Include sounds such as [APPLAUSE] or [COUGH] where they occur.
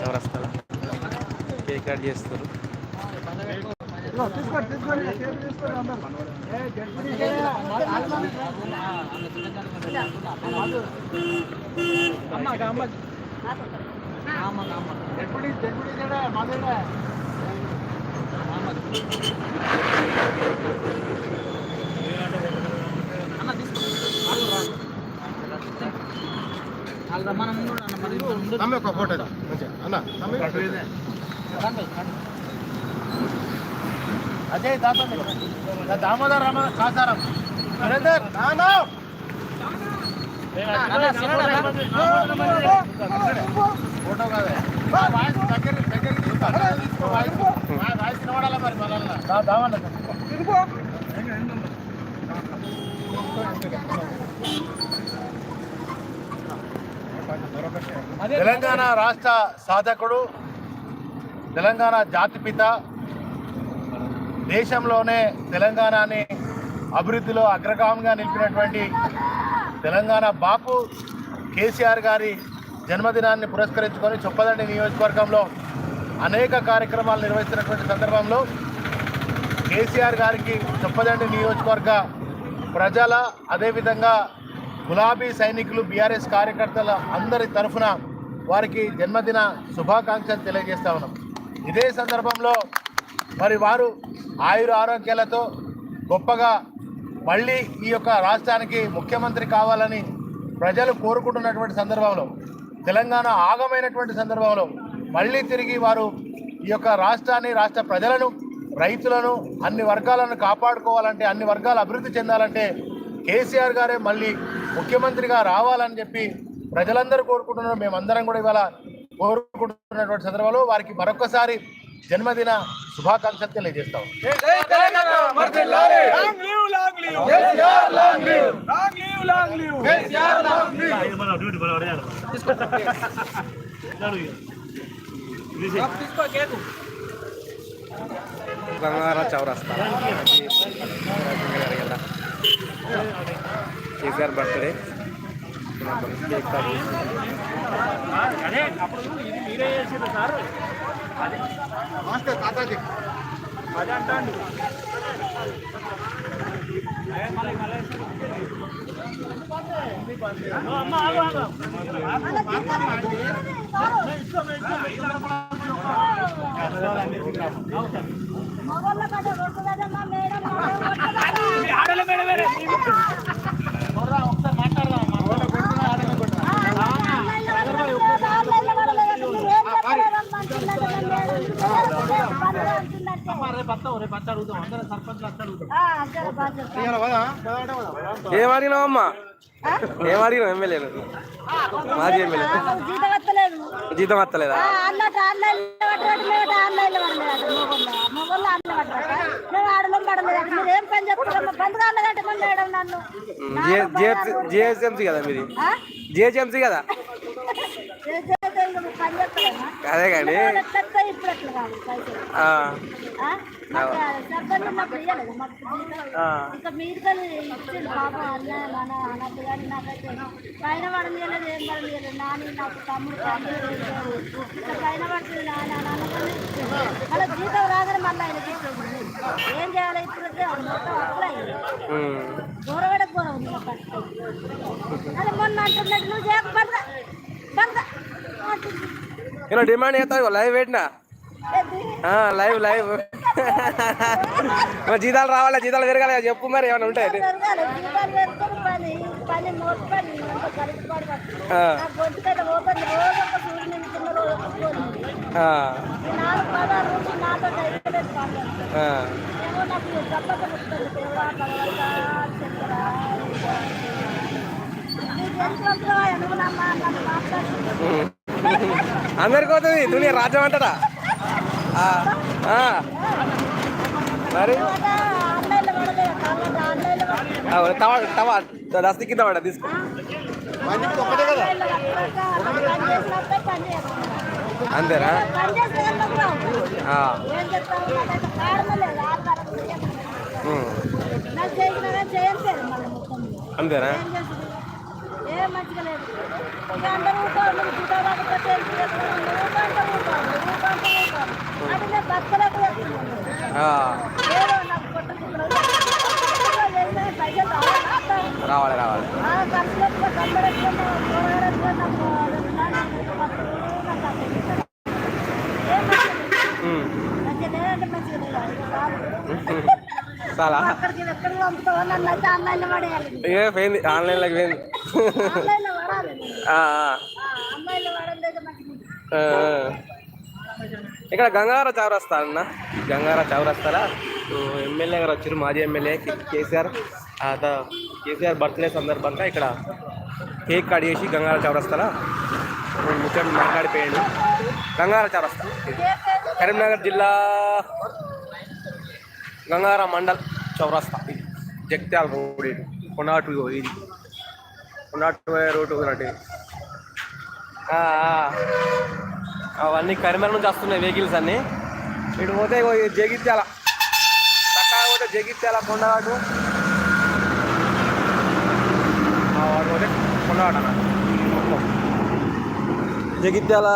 చౌరస్తాలో. Cake cut చేస్తారు. తమ్మి ఒక ఫోటో అన్న తాత దామోదర్ రామ కాసారం సురేందర్ నానా. ఫోటో కాదే. దగ్గర దగ్గర మరి మళ్ళీ దామన్న తెలంగాణ రాష్ట్ర సాధకుడు తెలంగాణ జాతిపిత దేశంలోనే తెలంగాణని అభివృద్ధిలో అగ్రగామంగా నిలిపినటువంటి తెలంగాణ బాపు కేసీఆర్ గారి జన్మదినాన్ని పురస్కరించుకొని చొప్పదండి నియోజకవర్గంలో అనేక కార్యక్రమాలు నిర్వహిస్తున్నటువంటి సందర్భంలో కేసీఆర్ గారికి చొప్పదండి నియోజకవర్గ ప్రజల అదేవిధంగా గులాబీ సైనికులు బీఆర్ఎస్ కార్యకర్తల అందరి తరఫున వారికి జన్మదిన శుభాకాంక్షలు తెలియజేస్తా ఉన్నాం. ఇదే సందర్భంలో మరి వారు ఆయుర ఆరోగ్యాలతో గొప్పగా మళ్ళీ ఈ యొక్క రాష్ట్రానికి ముఖ్యమంత్రి కావాలని ప్రజలు కోరుకుంటున్నటువంటి సందర్భంలో తెలంగాణ ఆగమైనటువంటి సందర్భంలో మళ్ళీ తిరిగి వారు ఈ యొక్క రాష్ట్రాన్ని రాష్ట్ర ప్రజలను రైతులను అన్ని వర్గాలను కాపాడుకోవాలంటే అన్ని వర్గాలు అభివృద్ధి చెందాలంటే కేసీఆర్ గారే మళ్ళీ ముఖ్యమంత్రిగా రావాలని చెప్పి ప్రజలందరూ కోరుకుంటున్నారు. మేమందరం కూడా ఇవాళ కోరుకుంటున్నటువంటి సందర్భంలో వారికి మరొకసారి జన్మదిన శుభాకాంక్షలు తెలియజేస్తాం గంగార చౌరస్తా. కేసీఆర్ బర్త్డే కేక్ కట్ మగోళ్ళ కట్ట కొట్టుదమ్మా మేడం ఏం అడిగినావు అమ్మా? ఏం అడిగినావు ఎమ్మెల్యేలు మాజీ ఎమ్మెల్యే. జీతం వస్తలేదు జిహెచ్ఎంసీ కదా మీది? జిహెచ్ఎంసీ కదా? అదే కానీ ఎట్లా వస్తాయి ఇప్పుడు ఎట్లా కాదు పైసలు ఆ, ఆ? మాకు సర్పంచ్ ఉన్నప్పుడు ఇవ్వలేదు మాకు జీతం. ఆ. ఇంకా మీరు కానీ ఇచ్చిండు పాపం అన్నయ్య మన అన్నట్టు కానీ నాకైతే పైన పడని ఇవ్వలేదు ఏం పడని ఇవ్వలేదు నాని నాకు తమ్ముడు తమ్ముడు వేశారు. ఇట్లా పైన పడుతుంది నాన్న నాన్నకొని అలా జీతం రాగానే మళ్ళీ ఆయన తీసేది ఏం చేయాలి ఇప్పుడు అయితే అది మొత్తం అప్లై ఉమ్. గొరవడ గొరవ ఉంది మా ఫస్ట్ అది మొన్న అంటున్నట్టు నువ్వు చేయక నేను డిమాండ్ చేస్తాను లైవ్ పెట్టినా. Live live. మరి జీతాలు రావాలా? జీతాలు పెరగాలి చెప్పు మరి ఏమైనా ఉంటాయి? జరగాలి అందరికి పోతుంది. దునియా రాజ్యం ఆ. మరి? తవా తవా దస్తి కింద పడ తీసుకో. అంతేనా? ఏం మంచిగా లేదు. ఇక అందరూ కాకపోతే నేను బతకలేక పైసలు రావాలి రావాలి మంచిగా [LAUGHS] చాలా ఆన్లైన్లో ఏ పోయింది. ఆన్లైన్లోకి పోయింది. ఇక్కడ గంగార చౌరస్తా అన్న గంగార చౌరస్తారా ఎమ్మెల్యే గారు వచ్చారు మాజీ ఎమ్మెల్యే కేసీఆర్. కేసీఆర్ బర్త్డే సందర్భంగా ఇక్కడ కేక్ కట్ చేసి గంగార చౌరస్తారా ముఖ్యం మాట్లాడిపోయాడు. గంగార చౌరస్తా కరీంనగర్ జిల్లా గంగారా మండల్ చౌరస్తా. ఇది జగిత్యాల రోడ్ ఇది. కొనాటు ఇది. కొనాటు రోడ్డు ఒకటి అవన్నీ కరీంనగర్ నుంచి వస్తున్నాయి వెహికల్స్ అన్నీ. ఇటు పోతే జగిత్యాల. చక్కగా పోతే జగిత్యాల కొండగాటు వాడు పోతే కొండగాట జగిత్యాల